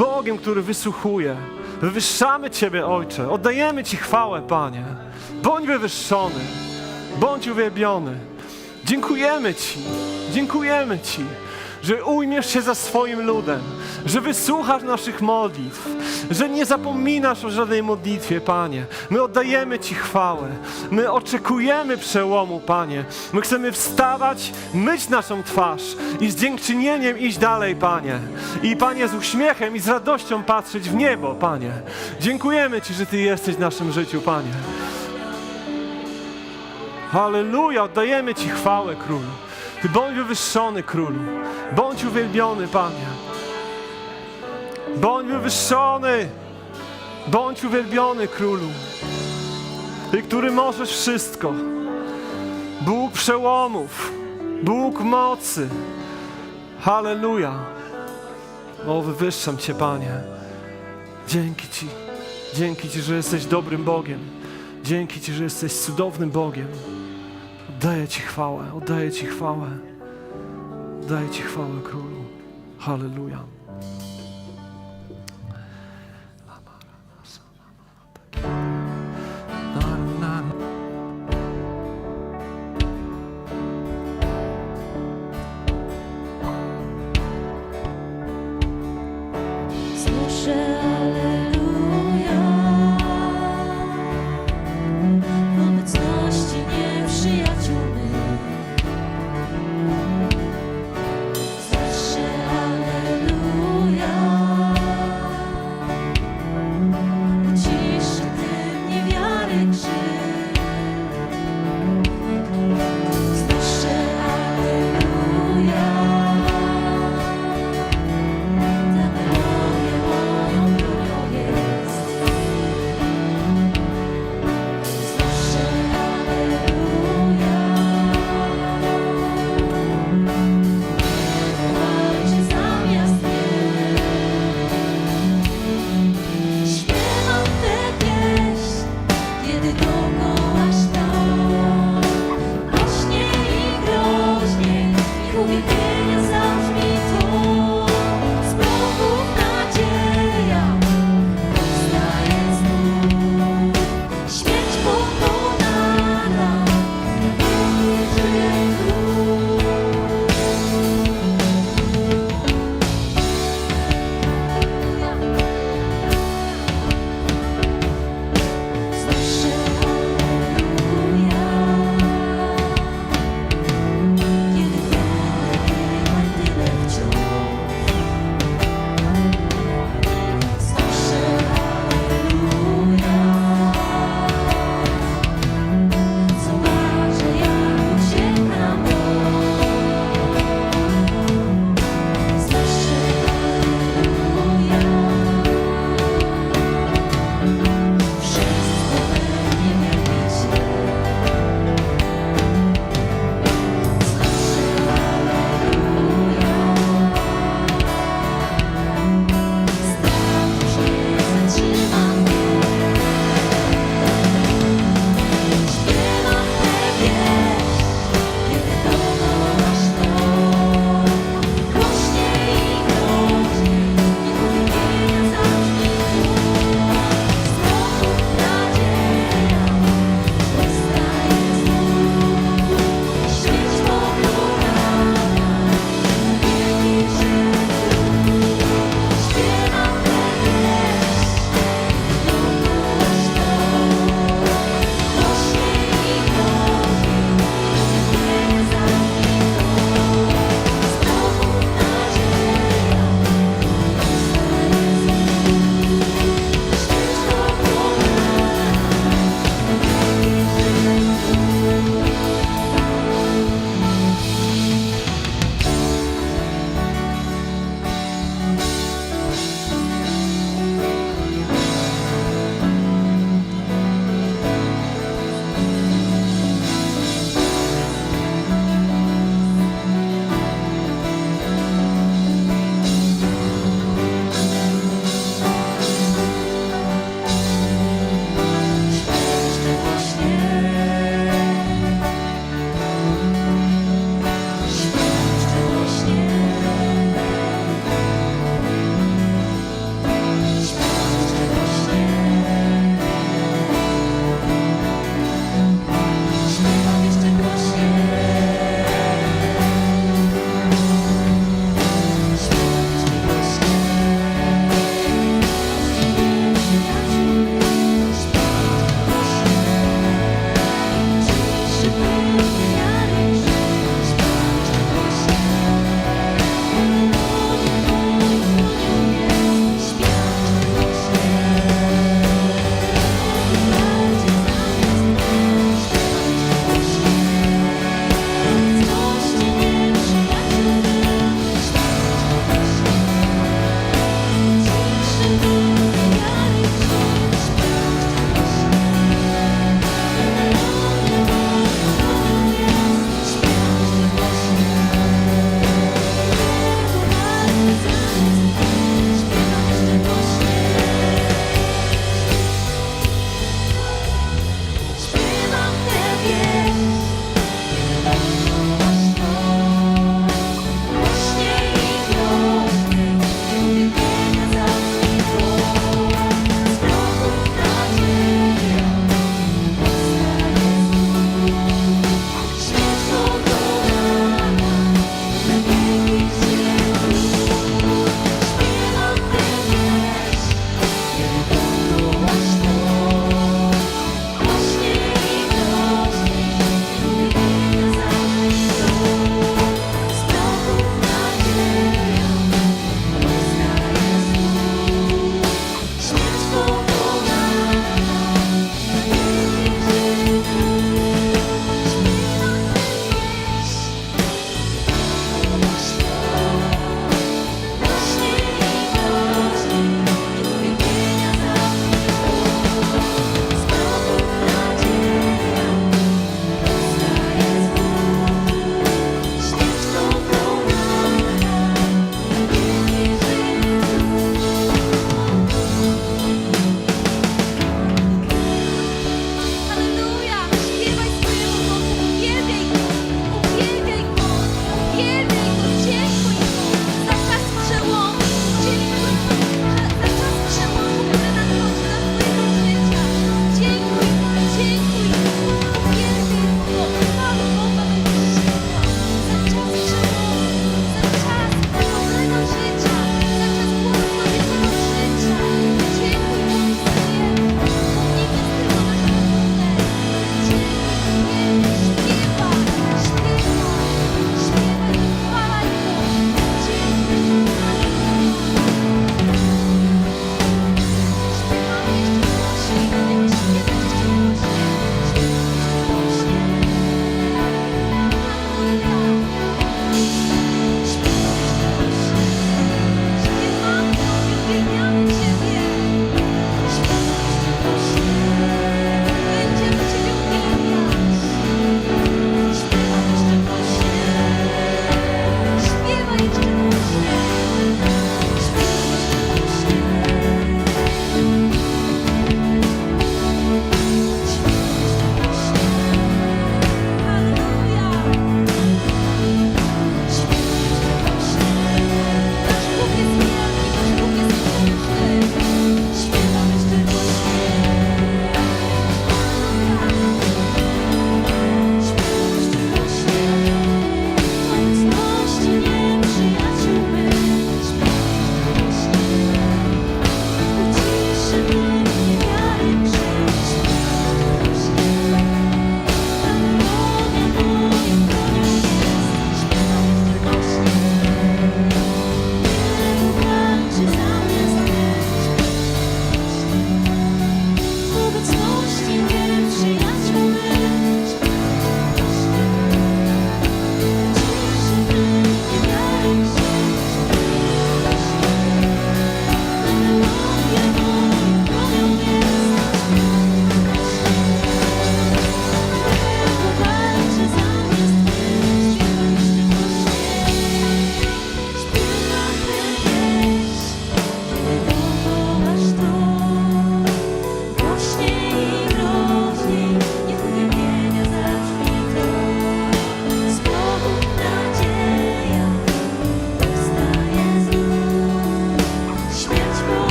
Bogiem, który wysłuchuje. Wywyższamy Ciebie, Ojcze. Oddajemy Ci chwałę, Panie. Bądź wywyższony. Bądź uwielbiony. Dziękujemy Ci. Dziękujemy Ci, że ujmiesz się za swoim ludem, że wysłuchasz naszych modlitw, że nie zapominasz o żadnej modlitwie, Panie. My oddajemy Ci chwałę. My oczekujemy przełomu, Panie. My chcemy wstawać, myć naszą twarz i z dziękczynieniem iść dalej, Panie. I Panie, z uśmiechem i z radością patrzeć w niebo, Panie. Dziękujemy Ci, że Ty jesteś w naszym życiu, Panie. Halleluja, oddajemy Ci chwałę, Królu. Ty bądź wywyższony, Królu. Bądź uwielbiony, Panie. Bądź wywyższony. Bądź uwielbiony, Królu. Ty, który możesz wszystko. Bóg przełomów. Bóg mocy. Halleluja. O, wywyższam Cię, Panie. Dzięki Ci. Dzięki Ci, że jesteś dobrym Bogiem. Dzięki Ci, że jesteś cudownym Bogiem. Oddaję Ci chwałę, oddaję Ci chwałę. Oddaję Ci chwałę, Królu. Halleluja.